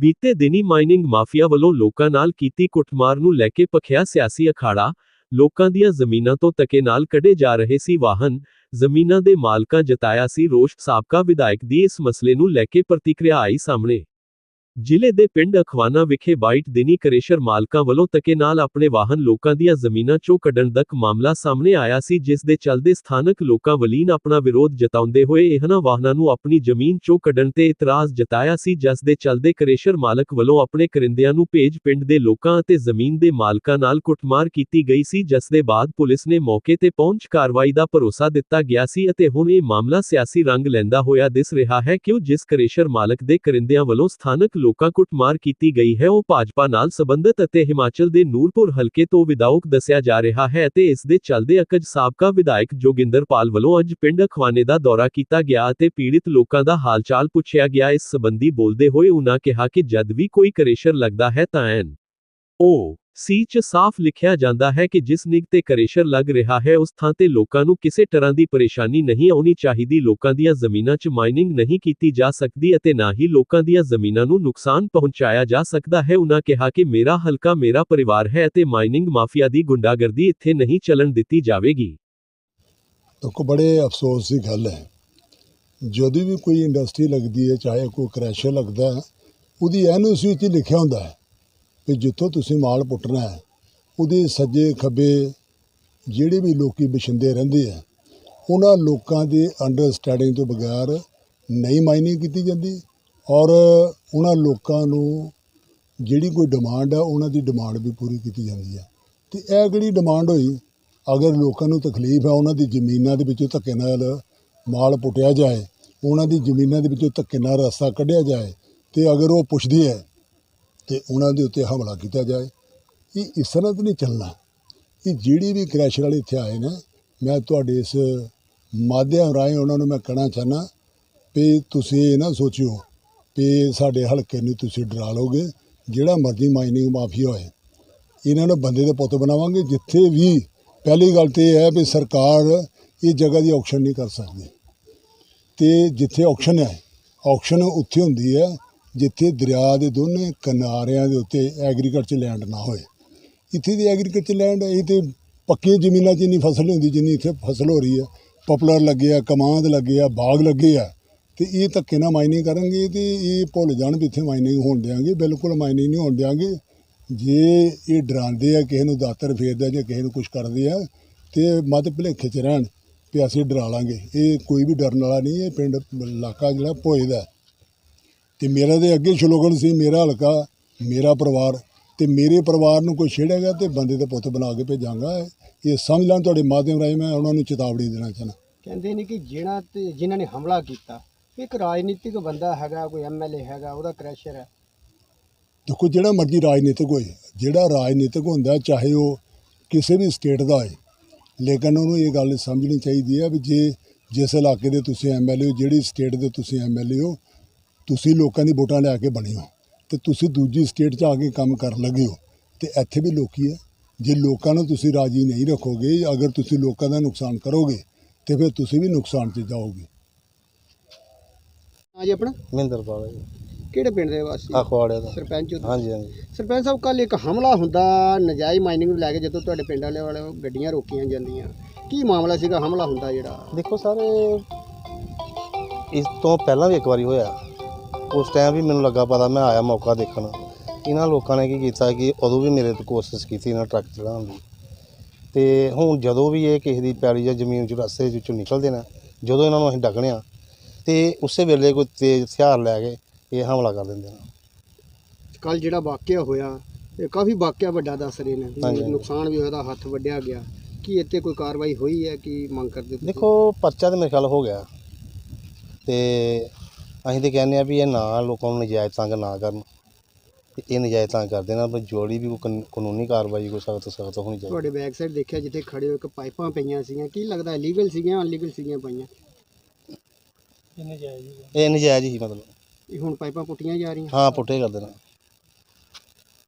ਬੀਤੇ ਦਿਨੀ mining mafia ਵੱਲੋਂ ਲੋਕਾਂ ਨਾਲ ਕੀਤੀ ਕੁੱਟਮਾਰ ਨੂੰ ਲੈ ਕੇ ਪਖਿਆ ਸਿਆਸੀ ਅਖਾੜਾ, ਲੋਕਾਂ ਦੀਆਂ ਜ਼ਮੀਨਾਂ ਤੋਂ ਤਕੇ ਨਾਲ ਕੱਢੇ ਜਾ ਰਹੇ ਸੀ ਵਾਹਨ, ਜ਼ਮੀਨਾਂ ਦੇ ਮਾਲਕਾਂ ਜਤਾਇਆ ਸੀ ਰੋਸ਼, ਸਾਬਕਾ ਵਿਧਾਇਕ ਦੀ ਇਸ ਮਸਲੇ ਨੂੰ ਲੈ ਕੇ ਪ੍ਰਤੀਕਿਰਿਆ ਆਈ ਸਾਹਮਣੇ। ਜ਼ਿਲ੍ਹੇ ਦੇ ਪਿੰਡ ਅਖਵਾਨਾ ਵਿਖੇ ਬਾਈਟ ਦਿਨੀ ਕਰੇਸ਼ਰ ਮਾਲਕਾਂ ਵੱਲੋਂ ਤਕੇ ਨਾਲ ਆਪਣੇ ਵਾਹਨ ਲੋਕਾਂ ਦੀਆਂ ਜ਼ਮੀਨਾਂ ਚੋਂ ਕੱਢਣ ਦਾ ਮਾਮਲਾ ਸਾਹਮਣੇ ਆਇਆ ਸੀ, ਜਿਸ ਦੇ ਚੱਲਦੇ ਸਥਾਨਕ ਲੋਕਾਂ ਵਲੀਨ ਆਪਣਾ ਵਿਰੋਧ ਜਤਾਉਂਦੇ ਹੋਏ ਇਹਨਾਂ ਵਾਹਨਾਂ ਨੂੰ ਆਪਣੀ ਜ਼ਮੀਨ ਚੋਂ ਕੱਢਣ ਤੇ ਇਤਰਾਜ਼ ਜਤਾਇਆ ਸੀ, ਜਿਸ ਦੇ ਚੱਲਦੇ ਕਰੇਸ਼ਰ ਮਾਲਕ ਵੱਲੋਂ ਆਪਣੇ ਕਰਿੰਦਿਆਂ ਨੂੰ ਭੇਜ ਪਿੰਡ ਦੇ ਲੋਕਾਂ ਅਤੇ ਜ਼ਮੀਨ ਦੇ ਮਾਲਕਾਂ ਨਾਲ ਕੁੱਟਮਾਰ ਕੀਤੀ ਗਈ ਸੀ, ਜਿਸ ਦੇ ਬਾਅਦ ਪੁਲਿਸ ਨੇ ਮੌਕੇ ਤੇ ਪਹੁੰਚ ਕਾਰਵਾਈ ਦਾ ਭਰੋਸਾ ਦਿੱਤਾ ਗਿਆ ਸੀ ਅਤੇ ਹੁਣ ਇਹ ਮਾਮਲਾ ਸਿਆਸੀ ਰੰਗ ਲੈਂਦਾ ਹੋਇਆ ਦਿਸ ਰਿਹਾ ਹੈ, ਕਿਉਂ ਜਿਸ ਕਰੇਸ਼ਰ ਮਾਲਕ ਦੇ ਕਰਿੰਦਿਆਂ ਵੱਲੋਂ ਸਥਾਨਕ ਲੋਕਾਂ ਕੁੱਟਮਾਰ ਕੀਤੀ ਗਈ ਹੈ। ਉਹ ਭਾਜਪਾ ਨਾਲ ਸੰਬੰਧਿਤ ਅਤੇ ਹਿਮਾਚਲ ਦੇ ਨੂਰਪੁਰ ਹਲਕੇ ਤੋਂ ਵਿਧਾਇਕ ਦੱਸਿਆ ਜਾ ਰਿਹਾ ਹੈ ਅਤੇ ਇਸ ਦੇ ਚੱਲਦੇ ਅਕਜ ਸਾਬਕਾ ਵਿਧਾਇਕ ਜੋਗਿੰਦਰਪਾਲ ਵੱਲੋਂ ਅੱਜ ਪਿੰਡ ਅਖਵਾਨੇ ਦਾ ਦੌਰਾ ਕੀਤਾ ਗਿਆ ਅਤੇ ਪੀੜਿਤ ਲੋਕਾਂ ਦਾ ਹਾਲਚਾਲ ਪੁੱਛਿਆ ਗਿਆ। ਇਸ ਸੰਬੰਧੀ ਬੋਲਦੇ ਹੋਏ ਉਨ੍ਹਾਂ ਕਿਹਾ ਕਿ ਜਦ ਵੀ ਕੋਈ ਕਰੇਸ਼ਰ ਲੱਗਦਾ ਹੈ ਤਾਂ ਐਨ ਉਹ ਸੀ ਚ ਸਾਫ਼ ਲਿਖਿਆ ਜਾਂਦਾ ਹੈ ਕਿ ਜਿਸ ਨਿਗ ਤੇ ਕਰੇਸ਼ਰ ਲੱਗ ਰਿਹਾ ਹੈ, ਉਸ ਥਾਂ ਤੇ ਲੋਕਾਂ ਨੂੰ ਕਿਸੇ ਤਰ੍ਹਾਂ ਦੀ ਪਰੇਸ਼ਾਨੀ ਨਹੀਂ ਆਉਣੀ ਚਾਹੀਦੀ। ਲੋਕਾਂ ਦੀਆਂ ਜ਼ਮੀਨਾਂ 'ਚ ਮਾਈਨਿੰਗ ਨਹੀਂ ਕੀਤੀ ਜਾ ਸਕਦੀ ਅਤੇ ਨਾ ਹੀ ਲੋਕਾਂ ਦੀਆਂ ਜ਼ਮੀਨਾਂ ਨੂੰ ਨੁਕਸਾਨ ਪਹੁੰਚਾਇਆ ਜਾ ਸਕਦਾ ਹੈ। ਉਹਨਾਂ ਕਿਹਾ ਕਿ ਮੇਰਾ ਹਲਕਾ ਮੇਰਾ ਪਰਿਵਾਰ ਹੈ ਅਤੇ ਮਾਈਨਿੰਗ ਮਾਫੀਆ ਦੀ ਗੁੰਡਾਗਰਦੀ ਇੱਥੇ ਨਹੀਂ ਚੱਲਣ ਦਿੱਤੀ ਜਾਵੇਗੀ। ਦੇਖੋ, ਬੜੇ ਅਫਸੋਸ ਦੀ ਗੱਲ ਹੈ। ਜਦੋਂ ਵੀ ਕੋਈ ਇੰਡਸਟਰੀ ਲੱਗਦੀ ਹੈ, ਚਾਹੇ ਕੋਈ ਕਰੈਸ਼ਰ ਲੱਗਦਾ ਹੈ, ਉਹਦੀ ਐਨਓਸੀ ਵਿੱਚ ਲਿਖਿਆ ਹੁੰਦਾ ਹੈ। ਕਿ ਜਿੱਥੋਂ ਤੁਸੀਂ ਮਾਲ ਪੁੱਟਣਾ ਹੈ, ਉਹਦੇ ਸੱਜੇ ਖੱਬੇ ਜਿਹੜੇ ਵੀ ਲੋਕੀ ਬਛਿੰਦੇ ਰਹਿੰਦੇ ਆ, ਉਹਨਾਂ ਲੋਕਾਂ ਦੇ ਅੰਡਰਸਟੈਂਡਿੰਗ ਤੋਂ ਬਗੈਰ ਨਹੀਂ ਮਾਈਨਿੰਗ ਕੀਤੀ ਜਾਂਦੀ ਔਰ ਉਹਨਾਂ ਲੋਕਾਂ ਨੂੰ ਜਿਹੜੀ ਕੋਈ ਡਿਮਾਂਡ ਆ, ਉਹਨਾਂ ਦੀ ਡਿਮਾਂਡ ਵੀ ਪੂਰੀ ਕੀਤੀ ਜਾਂਦੀ ਹੈ ਤੇ ਇਹ ਕਿਹੜੀ ਡਿਮਾਂਡ ਹੋਈ? ਅਗਰ ਲੋਕਾਂ ਨੂੰ ਤਕਲੀਫ ਆ ਉਹਨਾਂ ਦੀ ਜ਼ਮੀਨਾਂ ਦੇ ਵਿੱਚੋਂ ਧੱਕੇ ਨਾਲ ਮਾਲ ਪੁੱਟਿਆ ਜਾਏ, ਉਹਨਾਂ ਦੀ ਜ਼ਮੀਨਾਂ ਦੇ ਵਿੱਚੋਂ ਧੱਕੇ ਨਾਲ ਰਸਤਾ ਕੱਢਿਆ ਜਾਏ, ਤੇ ਅਗਰ ਉਹ ਪੁੱਛਦੀ ਹੈ ਤੇ ਉਹਨਾਂ ਦੇ ਉੱਤੇ ਹਮਲਾ ਕੀਤਾ ਜਾਏ। ਇਹ ਇਸ ਤਰ੍ਹਾਂ ਤਾਂ ਨਹੀਂ ਚੱਲਣਾ। ਇਹ ਜਿਹੜੀ ਵੀ ਕ੍ਰੈਸ਼ਰ ਵਾਲੇ ਇੱਥੇ ਆਏ ਨੇ, ਮੈਂ ਤੁਹਾਡੇ ਇਸ ਮਾਧਿਅਮ ਰਾਹੀਂ ਉਹਨਾਂ ਨੂੰ ਮੈਂ ਕਹਿਣਾ ਚਾਹਨਾ ਵੀ ਤੁਸੀਂ ਇਹ ਨਾ ਸੋਚਿਓ ਵੀ ਸਾਡੇ ਹਲਕੇ ਨੂੰ ਤੁਸੀਂ ਡਰਾ ਲਓਗੇ, ਜਿਹੜਾ ਮਰਜ਼ੀ ਮਾਈਨਿੰਗ ਮਾਫੀਆ ਹੋਏ। ਇਹਨਾਂ ਨੂੰ ਬੰਦੇ ਦੇ ਪੁੱਤ ਬਣਾਵਾਂਗੇ। ਜਿੱਥੇ ਵੀ ਪਹਿਲੀ ਗੱਲ ਤੇ ਇਹ ਹੈ ਵੀ ਸਰਕਾਰ ਇਹ ਜਗ੍ਹਾ ਦੀ ਆਕਸ਼ਨ ਨਹੀਂ ਕਰ ਸਕਦੀ। ਤੇ ਜਿੱਥੇ ਆਕਸ਼ਨ ਹੈ ਆਕਸ਼ਨ ਉੱਥੇ ਹੁੰਦੀ ਹੈ ਜਿੱਥੇ ਦਰਿਆ ਦੇ ਦੋਨੇ ਕਿਨਾਰਿਆਂ ਦੇ ਉੱਤੇ ਐਗਰੀਕਲਚਰ ਲੈਂਡ ਨਾ ਹੋਏ। ਇੱਥੇ ਦੀ ਐਗਰੀਕਲਚਰ ਲੈਂਡ ਇਹ ਤੇ ਪੱਕੀਆਂ ਜ਼ਮੀਨਾਂ 'ਚ ਇੰਨੀ ਫਸਲ ਨਹੀਂ ਹੁੰਦੀ, ਜਿੰਨੀ ਇੱਥੇ ਫਸਲ ਹੋ ਰਹੀ ਹੈ ਪਪਲਰ ਲੱਗੇ ਆ, ਕਮਾਂਦ ਲੱਗੇ ਆ, ਬਾਗ ਲੱਗੇ ਆ, ਤੇ ਇਹ ਧੱਕੇ ਨਾਲ ਮਾਈਨਿੰਗ ਕਰਨਗੇ ਤੇ ਇਹ ਭੁੱਲ ਜਾਣ ਵੀ ਇੱਥੇ ਮਾਈਨਿੰਗ ਹੋਣ ਦਿਆਂਗੇ, ਬਿਲਕੁਲ ਮਾਈਨਿੰਗ ਨਹੀਂ ਹੋਣ ਦਿਆਂਗੇ। ਜੇ ਇਹ ਡਰਾਉਂਦੇ ਆ, ਕਿਸੇ ਨੂੰ ਦਾਤਰ ਫੇਰਦੇ ਆ ਜਾਂ ਕਿਸੇ ਨੂੰ ਕੁਝ ਕਰਦੇ ਆ, ਤੇ ਮਤ ਭੁਲੇਖੇ 'ਚ ਰਹਿਣ ਵੀ ਅਸੀਂ ਡਰਾ ਲਾਂਗੇ। ਇਹ ਕੋਈ ਵੀ ਡਰਨ ਵਾਲਾ ਨਹੀਂ, ਇਹ ਪਿੰਡ, ਇਲਾਕਾ ਜਿਹੜਾ ਭੋਏ ਦਾ। ਤੇ ਮੇਰਾ ਦੇ ਅੱਗੇ ਸਲੋਗਨ ਸੀ ਮੇਰਾ ਹਲਕਾ ਮੇਰਾ ਪਰਿਵਾਰ ਤੇ ਮੇਰੇ ਪਰਿਵਾਰ ਨੂੰ ਕੋਈ ਛੇੜੇਗਾ ਤੇ ਬੰਦੇ ਦੇ ਪੁੱਤ ਬਣਾ ਕੇ ਭੇਜਾਂਗਾ ਇਹ। ਸਮਝ ਲੈਣ ਤੁਹਾਡੇ ਮਾਧਿਅਮ ਰਾਹੀਂ ਮੈਂ ਉਹਨਾਂ ਨੂੰ ਚੇਤਾਵਨੀ ਦੇਣਾ ਚਾਹੁੰਦਾ। ਕਹਿੰਦੇ ਨੇ ਕਿ ਜਿਹੜਾ ਤੇ ਜਿਨ੍ਹਾਂ ਨੇ ਹਮਲਾ ਕੀਤਾ ਇੱਕ ਰਾਜਨੀਤਿਕ ਬੰਦਾ ਹੈਗਾ ਕੋਈ ਐਮਐਲਏ ਹੈਗਾ ਉਹਦਾ ਕ੍ਰੈਸ਼ਰ ਹੈ। ਦੇਖੋ ਜਿਹੜਾ ਮਰਜ਼ੀ ਰਾਜਨੀਤਿਕ ਹੋਏ ਜਿਹੜਾ ਰਾਜਨੀਤਿਕ ਹੁੰਦਾ ਚਾਹੇ ਉਹ ਕਿਸੇ ਵੀ ਸਟੇਟ ਦਾ ਹੋਏ ਲੇਕਿਨ ਉਹਨੂੰ ਇਹ ਗੱਲ ਸਮਝਣੀ ਚਾਹੀਦੀ ਹੈ ਵੀ ਜੇ ਜਿਸ ਇਲਾਕੇ ਦੇ ਤੁਸੀਂ ਐਮਐਲਏ ਹੋ ਜਿਹੜੀ ਸਟੇਟ ਦੇ ਤੁਸੀਂ ਐਮਐਲਏ ਹੋ ਤੁਸੀਂ ਲੋਕਾਂ ਦੀ ਵੋਟਾਂ ਲਿਆ ਕੇ ਬਣੇ ਹੋ ਤੇ ਤੁਸੀਂ ਦੂਜੀ ਸਟੇਟ 'ਚ ਆ ਕੇ ਕੰਮ ਕਰਨ ਲੱਗੇ ਹੋ ਤੇ ਇੱਥੇ ਵੀ ਲੋਕੀ ਹੈ ਜੇ ਲੋਕਾਂ ਨੂੰ ਤੁਸੀਂ ਰਾਜੀ ਨਹੀਂ ਰੱਖੋਗੇ ਅਗਰ ਤੁਸੀਂ ਲੋਕਾਂ ਦਾ ਨੁਕਸਾਨ ਕਰੋਗੇ ਤੇ ਫਿਰ ਤੁਸੀਂ ਵੀ ਨੁਕਸਾਨ 'ਚ ਜਾਓਗੇ। ਹਾਂਜੀ ਆਪਣਾ? ਮਹਿੰਦਰਪਾਲ ਜੀ। ਕਿਹੜੇ ਪਿੰਡ ਦੇ ਵਾਸੀ? ਅਖਵਾੜੇ ਦਾ। ਸਰਪੰਚ ਹੋ? ਹਾਂਜੀ ਹਾਂਜੀ। ਸਰਪੰਚ ਸਾਹਿਬ ਕੱਲ ਇੱਕ ਹਮਲਾ ਹੁੰਦਾ ਨਜਾਇਜ਼ ਮਾਈਨਿੰਗ ਨੂੰ ਲੈ ਕੇ ਜਦੋਂ ਤੁਹਾਡੇ ਪਿੰਡ ਵਾਲੇ ਵਾਲੇ ਗੱਡੀਆਂ ਰੋਕੀਆਂ ਜਾਂਦੀਆਂ। ਕੀ ਮਾਮਲਾ ਸੀਗਾ? ਹਮਲਾ ਹੁੰਦਾ ਜਿਹੜਾ? ਦੇਖੋ ਸਰ ਇਸ ਤੋਂ ਪਹਿਲਾਂ ਵੀ ਇੱਕ ਵਾਰੀ ਹੋਇਆ। ਉਸ ਟਾਈਮ ਵੀ ਮੈਨੂੰ ਲੱਗਾ ਪਤਾ ਮੈਂ ਆਇਆ ਮੌਕਾ ਦੇਖਣ। ਇਹਨਾਂ ਲੋਕਾਂ ਨੇ ਕੀ ਕੀਤਾ ਕਿ ਉਦੋਂ ਵੀ ਮੇਰੇ ਤੋਂ ਕੋਸ਼ਿਸ਼ ਕੀਤੀ ਇਹਨਾਂ ਟਰੱਕ ਚੜਾਉਣ ਦੀ। ਤੇ ਹੁਣ ਜਦੋਂ ਵੀ ਇਹ ਕਿਸੇ ਦੀ ਪੈਲੀ ਜਾਂ ਜ਼ਮੀਨ ਚ ਰਸਤੇ ਵਿੱਚੋਂ ਨਿਕਲਦੇ ਨੇ ਜਦੋਂ ਇਹਨਾਂ ਨੂੰ ਅਸੀਂ ਡੱਕਣੇ ਆ ਤੇ ਉਸੇ ਵੇਲੇ ਕੋਈ ਤੇਜ਼ ਹਥਿਆਰ ਲੈ ਕੇ ਇਹ ਹਮਲਾ ਕਰ ਦਿੰਦੇ ਨੇ। ਕੱਲ ਜਿਹੜਾ ਵਾਕਿਆ ਹੋਇਆ ਇਹ ਕਾਫੀ ਵਾਕਿਆ ਵੱਡਾ ਦੱਸ ਰਹੇ ਨੇ ਹਾਂਜੀ। ਨੁਕਸਾਨ ਵੀ ਹੋਇਆ ਹੱਥ ਵੱਢਿਆ ਗਿਆ। ਕੀ ਇੱਥੇ ਕੋਈ ਕਾਰਵਾਈ ਹੋਈ ਹੈ ਕੀ ਮੰਗ ਕਰਦੇ ਤੁਸੀਂ? ਦੇਖੋ ਪਰਚਾ ਤੇ ਮੇਰੇ ਖਿਆਲ ਹੋ ਗਿਆ। ਤੇ ਅਸੀਂ ਤੇ ਕਹਿੰਦੇ ਆ ਵੀ ਇਹ ਨਾ ਲੋਕਾਂ ਨੂੰ ਨਜਾਇਜ਼ ਤੰਗ ਨਾ ਕਰਨ। ਤੇ ਇਹ ਨਜਾਇਜ਼ ਤੰਗ ਕਰਦੇ ਨਾ ਵੀ ਜੋੜੀ ਵੀ ਕੋਈ ਕਾਨ- ਕਾਨੂੰਨੀ ਕਾਰਵਾਈ ਕੋਈ ਸਖਤ ਸਖਤ ਹੋਣੀ ਚਾਹੀਦੀ। ਤੁਹਾਡੇ ਬੈਕ ਸਾਈਡ ਦੇਖਿਆ ਜਿੱਥੇ ਖੜੇ ਹੋ ਇੱਕ ਪਾਈਪਾਂ ਪਈਆਂ ਸੀਗੀਆਂ ਕੀ ਲੱਗਦਾ ਲੀਗਲ ਸੀਗੀਆਂ ਅਨਲੀਗਲ ਸੀਗੀਆਂ ਪਈਆਂ? ਇਹ ਨਜਾਇਜ਼ ਹੀ ਮਤਲਬ। ਇਹ ਹੁਣ ਪਾਈਪਾਂ ਪੁੱਟੀਆਂ ਜਾ ਰਹੀਆਂ? ਹਾਂ ਪੁੱਟੇ ਕਰਦੇ ਨੇ।